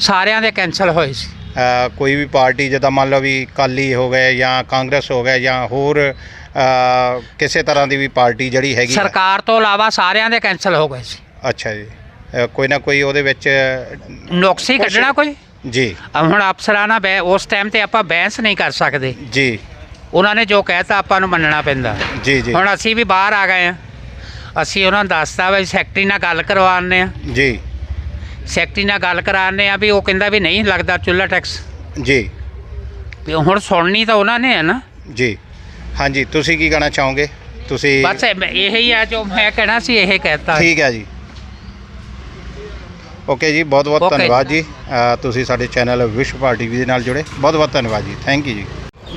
ਸਾਰਿਆਂ ਦੇ ਕੈਨਸਲ ਹੋਏ ਸੀ। ਅ, ਕੋਈ ਵੀ ਪਾਰਟੀ ਜਿੱਦਾਂ ਮੰਨ ਲਓ ਵੀ ਕਾਲੀ ਹੋ ਗਏ ਜਾਂ ਕਾਂਗਰਸ ਹੋ ਗਏ ਜਾਂ ਹੋਰ ਅ, ਕਿਸੇ ਤਰ੍ਹਾਂ ਦੀ ਵੀ ਪਾਰਟੀ ਜਿਹੜੀ ਹੈਗੀ ਆ। ਸਰਕਾਰ ਤੋਂ ਇਲਾਵਾ ਸਾਰਿਆਂ ਦੇ ਕੈਨਸਲ ਹੋ ਗਏ ਸੀ। ਅੱਛਾ ਜੀ। ਅ, ਕੋਈ ਨਾ ਕੋਈ ਉਹਦੇ ਵਿੱਚ ਨੁਕਸ ਹੀ ਕੱਢਣਾ ਕੋਈ? ਜੀ। ਅਹ ਹੁਣ ਅਫਸਰਾਂ ਨਾਲ ਬਹਿ ਉਸ ਟਾਈਮ ਤੇ ਆਪਾਂ ਬਹਿਸ ਨਹੀਂ ਕਰ ਸਕਦੇ। ਜੀ। ਉਹਨਾਂ ਨੇ ਜੋ ਕਹਿਤਾ ਆਪਾਂ ਨੂੰ ਮੰਨਣਾ ਪੈਂਦਾ। ਜੀ ਜੀ। ਹੁਣ ਅਸੀਂ ਵੀ ਬਾਹਰ ਆ ਗਏ ਆ ਅਸੀਂ ਉਹਨਾਂ ਨੂੰ ਦੱਸਤਾ ਵੀ ਸੈਕਟਰੀ ਨਾਲ ਗੱਲ ਕਰਵਾਉਂਦੇ ਆ ਜੀ। ਸੈਕਟਰੀ ਨਾਲ ਗੱਲ ਕਰਾਉਂਦੇ ਆ ਵੀ ਉਹ ਕਹਿੰਦਾ ਵੀ ਨਹੀਂ ਲੱਗਦਾ ਚੁੱਲ੍ਹਾ ਟੈਕਸ। ਜੀ। ਵੀ ਹੁਣ ਸੁਣਨੀ ਤਾਂ ਉਹਨਾਂ ਨੇ ਹੈ ਨਾ। ਜੀ। ਹਾਂਜੀ ਤੁਸੀਂ ਕੀ ਕਹਿਣਾ ਚਾਹੋਗੇ? ਤੁਸੀਂ ਬਸ ਇਹ- ਇਹੀ ਆ ਜੋ ਮੈਂ ਕਹਿਣਾ ਸੀ ਇਹ ਕਹਿਤਾ। ਠੀਕ ਹੈ ਜੀ। ਓਕੇ ਜੀ ਬਹੁਤ ਬਹੁਤ Okay. ਧੰਨਵਾਦ ਜੀ। ਅ, ਤੁਸੀਂ ਸਾਡੇ ਚੈਨਲ ਵਿਸ਼ਵ ਟੀਵੀ ਦੇ ਨਾਲ ਜੁੜੇ। ਬਹੁਤ ਬਹੁਤ ਧੰਨਵਾਦ ਜੀ। ਥੈਂਕ ਯੂ ਜੀ।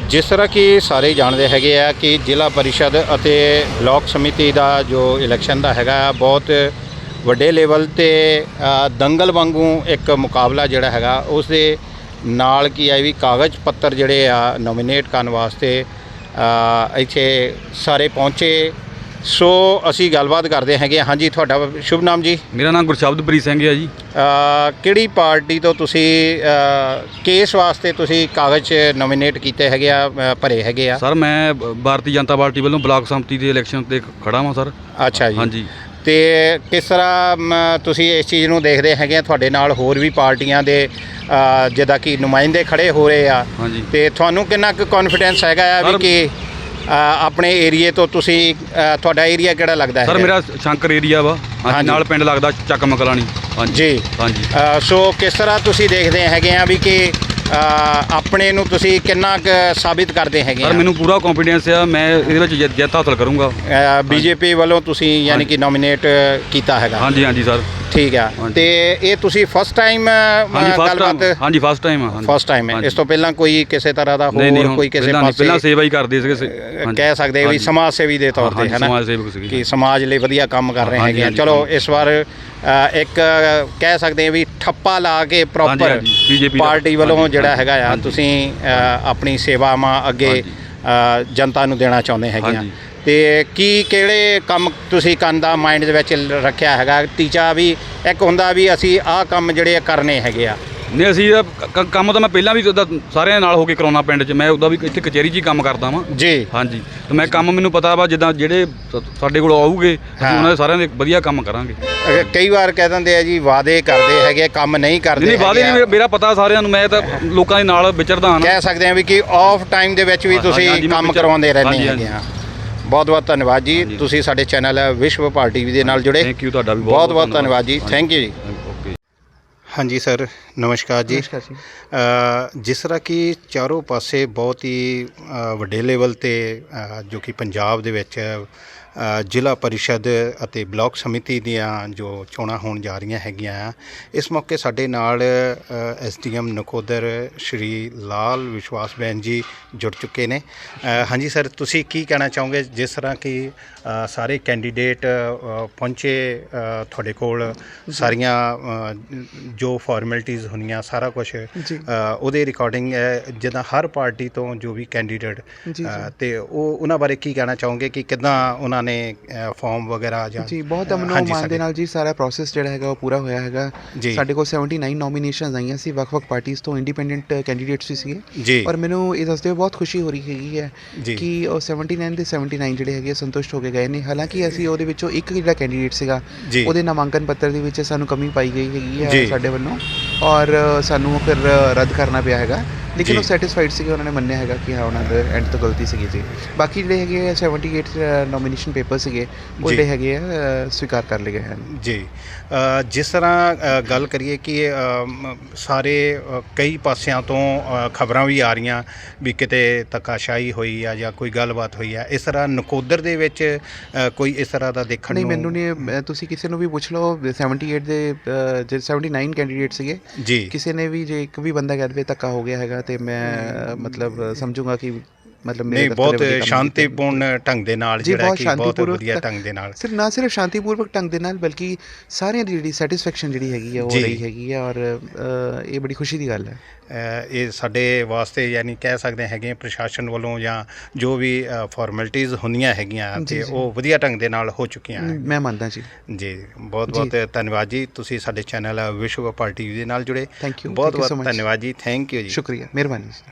ਜਿਸ ਤਰ੍ਹਾਂ ਕਿ ਸਾਰੇ ਜਾਣਦੇ ਹੈਗੇ ਆ ਕਿ ਜ਼ਿਲ੍ਹਾ ਪਰਿਸ਼ਦ ਅਤੇ ਬਲਾਕ ਸਮਿਤੀ ਦਾ ਜੋ ਇਲੈਕਸ਼ਨ ਦਾ ਹੈਗਾ ਆ, ਬਹੁਤ ਵੱਡੇ ਲੈਵਲ ਤੇ ਅ, ਦੰਗਲ ਵਾਂਗੂ ਇੱਕ ਮੁਕਾਬਲਾ ਜਿਹੜਾ ਹੈਗਾ ਉਸ ਦੇ ਨਾਲ ਕੀ ਹੈ ਵੀ ਕਾਗਜ਼ ਪੱਤਰ ਜਿਹੜੇ ਆ ਨੋਮੀਨੇਟ ਕਰਨ ਵਾਸਤੇ ਅ, ਇੱਥੇ ਸਾਰੇ ਪਹੁੰਚੇ। ਸੋ ਅਸੀਂ ਗੱਲਬਾਤ ਕਰਦੇ ਹੈਗੇ ਹਾਂ। ਹਾਂਜੀ ਤੁਹਾਡਾ ਸ਼ੁਭ ਨਾਮ ਜੀ? ਮੇਰਾ ਨਾਮ ਗੁਰਸ਼ਬਦਪ੍ਰੀਤ ਸਿੰਘ ਹੈ ਜੀ। ਅ, ਕਿਹੜੀ ਪਾਰਟੀ ਤੋਂ ਤੁਸੀਂ ਅ, ਕਿਸ ਵਾਸਤੇ ਤੁਸੀਂ ਕਾਗਜ਼ ਨੋਮੀਨੇਟ ਕੀਤੇ ਹੈਗੇ ਆ ਅ, ਭਰੇ ਹੈਗੇ ਆ? ਸਰ ਮੈਂ ਬ- ਭਾਰਤੀ ਜਨਤਾ ਪਾਰਟੀ ਵੱਲੋਂ ਬਲਾਕ ਸੰਮਤੀ ਦੇ ਇਲੈਕਸ਼ਨ ਤੇ ਖੜਾ ਹਾਂ ਸਰ। ਅੱਛਾ ਜੀ। ਹਾਂਜੀ। ਤੇ ਕਿਸ ਤਰ੍ਹਾਂ ਮ, ਤੁਸੀਂ ਇਸ ਚੀਜ਼ ਨੂੰ ਦੇਖਦੇ ਹੈਗੇ ਆ? ਤੁਹਾਡੇ ਨਾਲ ਹੋਰ ਵੀ ਪਾਰਟੀਆਂ ਦੇ ਅ, ਜਿੱਦਾਂ ਕਿ ਨੁਮਾਇੰਦੇ ਖੜੇ ਹੋ ਰਹੇ ਆ। ਹਾਂਜੀ। ਤੇ ਤੁਹਾਨੂੰ ਕਿੰਨਾ ਕੁ ਕੌਨਫੀਡੈਂਸ ਹੈਗਾ ਆ ਵੀ ਸਰ- ਕਿ ਆਪਣੇ ਏਰੀਏ ਤੋਂ ਤੁਸੀਂ ਤੁਹਾਡਾ ਏਰੀਆ ਕਿਹੜਾ ਲੱਗਦਾ ਹੈ ਸਰ ਮੇਰਾ ਸ਼ੰਕਰ ਏਰੀਆ ਵਾ। ਹਾਂਜੀ। ਨਾਲ ਪਿੰਡ ਲੱਗਦਾ ਚੱਕ ਮਕਲਾਣੀ। ਹਾਂਜੀ ਹਾਂਜੀ। ਸੋ ਕਿਸ ਤਰ੍ਹਾਂ ਤੁਸੀਂ ਦੇਖਦੇ ਹੈਗੇ ਆ ਵੀ ਕਿ ਆਪਣੇ ਨੂੰ ਤੁਸੀਂ ਕਿੰਨਾ ਸਾਬਿਤ ਕਰਦੇ ਹੈਗੇ ਸਰ ਮੈਨੂੰ ਪੂਰਾ ਕੰਫੀਡੈਂਸ ਆ ਮੈਂ ਇਹਦੇ ਵਿੱਚ ਜਿੱਤ ਹਾਸਲ ਕਰੂੰਗਾ। ਬੀਜੇਪੀ ਵੱਲੋਂ ਤੁਸੀਂ ਯਾਨੀ ਕਿ ਨੋਮੀਨੇਟ ਕੀਤਾ ਹੈਗਾ। ਹਾਂਜੀ ਹਾਂਜੀ ਸਰ। ਠੀਕ ਆ ਹਾਂਜੀ। ਤੇ ਇਹ ਤੁਸੀਂ ਫਸਟ ਟਾਈਮ ਹਾਂਜੀ ਫਸਟ ਗੱਲਬਾਤ ਹਾਂਜੀ ਫਸਟ ਟਾਈਮ ਆ ਹਾਂਜੀ ਫਸਟ ਟਾਈਮ ਹੈ। ਇਸ ਤੋਂ ਪਹਿਲਾਂ ਕੋਈ ਕਿਸੇ ਤਰ੍ਹਾਂ ਦਾ ਹੋਰ ਕੋਈ ਕਿਸੇ ਨਹੀਂ, ਪਹਿਲਾਂ ਪਾਸੇ ਸੇਵਾ ਹੀ ਕਰਦੇ ਸੀਗੇ ਸੇ- ਹਾਂਜੀ। ਕਹਿ ਸਕਦੇ ਵੀ ਹਾਂਜੀ। ਸਮਾਜ ਸੇਵੀ ਦੇ ਤੌਰ ਤੇ ਹਾਂਜੀ, ਹੈ ਨਾ ਸਮਾਜ ਸੇਵਕ ਸੀਗੇ ਕਿ ਸਮਾਜ ਲਈ ਵਧੀਆ ਕੰਮ ਕਰ ਰਹੇ ਹਾਂਜੀ, ਹੈਗੇ ਆ ਹਾਂਜੀ, ਚਲੋ ਹਾਂਜੀ। ਇਸ ਵਾਰ ਅ, ਇੱਕ ਕਹਿ ਸਕਦੇ ਆ ਵੀ ਠੱਪਾ ਲਾ ਕੇ ਪ੍ਰੋਪਰ ਹਾਂਜੀ, BJP ਦਾ, ਪਾਰਟੀ ਵੱਲੋਂ ਹਾਂਜੀ, ਜਿਹੜਾ ਹਾਂਜੀ, ਹੈਗਾ ਆ ਹਾਂਜੀ। ਤੁਸੀਂ ਅ, ਆਪਣੀ ਸੇਵਾਵਾਂ ਅੱਗੇ ਹਾਂਜੀ। ਅ, ਜਨਤਾ ਨੂੰ ਦੇਣਾ ਚਾਹੁੰਦੇ ਹੈਗੇ ਆ ਹਾਂਜੀ। ਤੇ ਕੀ ਕਿਹੜੇ ਕੰਮ ਤੁਸੀਂ ਕਰਨ ਦਾ ਮਾਈਂਡ ਦੇ ਵਿੱਚ ਰੱਖਿਆ ਹੈਗਾ? ਟੀਚਾ ਵੀ ਇੱਕ ਹੁੰਦਾ ਵੀ ਅਸੀਂ ਆਹ ਕੰਮ ਜਿਹੜੇ ਕਰਨੇ ਹੈਗੇ ਆ। ਨਹੀਂ ਅਸੀਂ ਤਾਂ ਕ- ਕੰਮ ਤਾਂ ਮੈਂ ਪਹਿਲਾਂ ਵੀ ਉਹਦਾ ਸਾਰਿਆਂ ਨਾਲ ਹੋ ਕੇ ਕਰਾਉਣਾ ਪਿੰਡ 'ਚ। ਮੈਂ ਉਹਦਾ ਵੀ ਇੱਥੇ ਕਚਹਿਰੀ 'ਚ ਹੀ ਕੰਮ ਕਰਦਾ ਵਾਂ। ਜੀ। ਹਾਂਜੀ। ਤੇ ਮੈਂ ਕੰਮ ਮੈਨੂੰ ਪਤਾ ਵਾ ਜਿੱਦਾਂ ਜਿਹੜੇ ਸ- ਸਾਡੇ ਕੋਲ ਆਊਗੇ ਅਸੀਂ ਹਾਂ। ਉਹਨਾਂ ਦੇ ਸਾਰਿਆਂ ਦੇ ਵਧੀਆ ਕੰਮ ਕਰਾਂਗੇ। ਕਈ ਵਾਰ ਕਹਿ ਦਿੰਦੇ ਆ ਜੀ ਵਾਅਦੇ ਕਰਦੇ ਹੈਗੇ ਕੰਮ ਨਹੀਂ ਕਰਦੇ ਨਹੀਂ ਹੈਗੇ ਨਹੀਂ ਆ। ਮੇਰਾ- ਪਤਾ ਸਾਰਿਆਂ ਨੂੰ ਮੈਂ ਤਾਂ ਲੋਕਾਂ ਦੇ ਨਾਲ ਵਿਚਰਦਾ ਹਾਂ ਕਹਿ ਸਕਦੇ ਆ ਵੀ ਕਿ ਆਫ ਟਾਈਮ ਦੇ ਵਿੱਚ ਵੀ ਤੁਸੀਂ ਕੰਮ ਕਰਵਾਉਂਦੇ ਰਹਿੰਦੇ ਹੈਗੇ ਆ। ਬਹੁਤ ਬਹੁਤ ਧੰਨਵਾਦ ਜੀ। ਤੁਸੀਂ ਸਾਡੇ ਚੈਨਲ ਵਿਸ਼ਵ ਭਾਰਤ ਟੀਵੀ ਦੇ ਨਾਲ ਜੁੜੇ। ਥੈਂਕ ਯੂ ਤੁਹਾਡਾ ਵੀ ਬਹੁਤ ਬਹੁਤ ਧੰਨਵਾਦ। ਜੀ। ਥੈਂਕ ਯੂ ਜੀ। ਹਾਂਜੀ ਸਰ ਨਮਸਕਾਰ ਜੀ। ਨਮਸਕਾਰ ਜੀ। ਅ, ਜਿਸ ਤਰ੍ਹਾਂ ਕਿ ਚਾਰੋਂ ਪਾਸੇ ਬਹੁਤ ਹੀ ਵੱਡੇ ਲੈਵਲ ਤੇ ਜੋ ਕਿ ਪੰਜਾਬ ਦੇ ਵਿੱਚ ਜ਼ਿਲ੍ਹਾ ਪਰਿਸ਼ਦ ਅਤੇ ਬਲਾਕ ਸਮਿਤੀ ਦੀਆਂ ਜੋ ਚੋਣਾਂ ਹੋਣ ਜਾ ਰਹੀਆਂ ਹੈਗੀਆਂ ਆ, ਇਸ ਮੌਕੇ ਸਾਡੇ ਨਾਲ ਐਸਡੀਐਮ ਨਕੋਦਰ ਸ਼੍ਰੀ ਲਾਲ ਵਿਸ਼ਵਾਸ ਬੈਨ ਜੀ ਜੁੜ ਚੁੱਕੇ ਨੇ। ਹਾਂਜੀ ਸਰ, ਤੁਸੀਂ ਕੀ ਕਹਿਣਾ ਚਾਹੋਗੇ ਜਿਸ ਤਰ੍ਹਾਂ ਕਿ ਸਾਰੇ ਕੈਂਡੀਡੇਟ ਪਹੁੰਚੇ ਤੁਹਾਡੇ ਕੋਲ ਸਾਰੀਆਂ ਜੋ ਫਾਰਮੈਲਿਟੀਆਂ ਹੁੰਦੀਆਂ ਸਾਰਾ ਕੁਝ। ਉਹਦੇ ਰਿਕਾਰਡਿੰਗ ਜਿੱਦਾਂ ਹਰ ਪਾਰਟੀ ਤੋਂ ਜੋ ਵੀ ਕੈਂਡੀਡੇਟ। ਤੇ ਉਹ ਉਹਨਾਂ ਬਾਰੇ ਕੀ ਕਹਿਣਾ ਚਾਹੋਗੇ ਕਿ ਕਿਦਾਂ ਉਹਨਾਂ ਨੇ ਫਾਰਮ ਵਗੈਰਾ ਜਾਂ ਜੀ ਬਹੁਤ ਅਮਨੋ ਹਾਂਜੀ, ਮਾਨ ਸਾਡੇ- ਦੇ ਨਾਲ ਜੀ ਸਾਰਾ ਪ੍ਰੋਸੈਸ ਜਿਹੜਾ ਹੈਗਾ ਉਹ ਪੂਰਾ ਹੋਇਆ ਹੈਗਾ। ਸਾਡੇ ਕੋਲ 79 ਨੋਮੀਨੇਸ਼ਨਸ ਆਈਆਂ ਸੀ ਵੱਖ-ਵੱਖ ਪਾਰਟੀਆਂ ਤੋਂ ਇੰਡੀਪੈਂਡੈਂਟ ਕੈਂਡੀਡੇਟਸ ਵੀ ਸੀਗੇ ਔਰ ਮੈਨੂੰ ਇਹ ਦੱਸਦੇ ਬਹੁਤ ਖੁਸ਼ੀ ਹੋ ਰਹੀ ਹੈਗੀ ਹੈ। ਕਿ ਉਹ 79 ਦੇ 79 ਜਿਹੜੇ ਹੈਗੇ ਸੰਤੁਸ਼ਟ ਹੋ ਕੇ ਗਏ ਨੇ ਹਾਲਾਂਕਿ ਅਸੀਂ ਉਹਦੇ ਵਿੱਚੋਂ ਇੱਕ ਜਿਹੜਾ ਕੈਂਡੀਡੇਟ ਸੀਗਾ। ਉਹਦੇ ਨਾਮਾਂਕਨ ਪੱਤਰ ਦੇ ਵਿੱਚ ਸਾਨੂੰ ਕਮੀ ਪਾਈ ਗਈ ਹੈਗੀ। ਹੈ ਸਾਡੇ ਵੱਲੋਂ ਔਰ ਸਾਨੂੰ ਫਿਰ ਰੱਦ ਕਰਨਾ ਪਿਆ ਹੈਗਾ। ਲੇਕਿਨ। ਉਹ ਸੈਟੀਸਫਾਈਡ ਸੀਗੇ ਉਹਨਾਂ ਨੇ ਮੰਨਿਆ ਹੈਗਾ ਕਿ ਹਾਂ ਉਹਨਾਂ ਦੇ ਐਂਡ ਤੋਂ ਗਲਤੀ ਸੀਗੀ ਜੀ। ਬਾਕੀ ਜਿਹੜੇ ਹੈਗੇ ਆ 78 ਨੋਮੀਨੇਸ਼ਨ ਪੇਪਰ ਸੀਗੇ ਉਹ। ਜਿਹੜੇ ਹੈਗੇ ਆ ਸਵੀਕਾਰ ਕਰ ਲਏ ਗਏ ਹਨ। ਜੀ। ਜਿਸ ਤਰ੍ਹਾਂ ਗੱਲ ਕਰੀਏ ਕਿ ਸਾਰੇ ਕਈ ਪਾਸਿਆਂ ਤੋਂ ਖਬਰਾਂ ਵੀ ਆ ਰਹੀਆਂ ਵੀ ਕਿਤੇ ਧੱਕਾਸ਼ਾਹੀ ਹੋਈ ਆ ਜਾਂ ਕੋਈ ਗੱਲਬਾਤ ਹੋਈ ਆ। ਇਸ ਤਰ੍ਹਾਂ ਨਕੋਦਰ ਦੇ ਵਿੱਚ ਕੋਈ ਇਸ ਤਰ੍ਹਾਂ ਦਾ ਦੇਖਣ ਨਹੀਂ ਨੂੰ ਮੈਨੂੰ ਨਹੀਂ ਤੁਸੀਂ ਕਿਸੇ ਨੂੰ ਵੀ ਪੁੱਛ ਲਓ 78 ਦੇ ਜਿਹੜੇ 79 ਕੈਂਡੀਡੇਟ ਸੀਗੇ ਜੀ। ਕਿਸੇ ਨੇ ਵੀ ਜੇ ਇੱਕ ਵੀ ਬੰਦਾ ਕਹਿ ਦੇਵੇ ਧੱਕਾ ਹੋ ਗਿਆ ਹੈਗਾ ਤੇ ਮੈਂ, ਮਤਲਬ, ਸਮਝੂਗਾ ਕਿ ਮਤਲਬ ਮੇਰੇ ਨਹੀਂ ਬਹੁਤ। ਸ਼ਾਂਤੀਪੂਰਨ ਢੰਗ ਦੇ ਨਾਲ ਜਿਹੜਾ ਕਿ ਬਹੁਤ ਵਧੀਆ ਢੰਗ- ਦੇ ਨਾਲ। ਸਿਰਫ ਨਾ ਸਿਰਫ ਸ਼ਾਂਤੀਪੂਰਵਕ ਢੰਗ ਦੇ ਨਾਲ ਬਲਕਿ ਸਾਰਿਆਂ ਦੀ ਜਿਹੜੀ ਸੈਟੀਸਫੈਕਸ਼ਨ ਜਿਹੜੀ ਹੈਗੀ ਆ ਉਹ। ਰਹੀ ਹੈਗੀ ਆ ਔਰ ਇਹ ਬੜੀ ਖੁਸ਼ੀ ਦੀ ਗੱਲ ਹੈ। ਇਹ ਸਾਡੇ ਵਾਸਤੇ ਯਾਨੀ ਕਹਿ ਸਕਦੇ ਹੈਗੇ ਪ੍ਰਸ਼ਾਸਨ ਵੱਲੋਂ ਜਾਂ ਜੋ ਵੀ ਫਾਰਮੈਲਿਟੀਆਂ ਹੁੰਦੀਆਂ ਹੈਗੀਆਂ ਤੇ। ਉਹ ਵਧੀਆ ਢੰਗ ਦੇ ਨਾਲ ਹੋ ਚੁੱਕੀਆਂ ਹੈ ਮੈਂ ਮੰਨਦਾ ਜੀ। ਜੀ ਬਹੁਤ ਬਹੁਤ ਧੰਨਵਾਦ ਜੀ। ਤੁਸੀਂ ਸਾਡੇ ਚੈਨਲ ਵਿਸ਼ਵ ਪਾਰਟੀ ਦੇ ਨਾਲ ਜੁੜੇ। ਬਹੁਤ ਬਹੁਤ. ਧੰਨਵਾਦ ਜੀ। ਥੈਂਕ ਯੂ ਜੀ। ਸ਼ੁਕਰੀਆ ਮਿਹਰਬਾਨੀ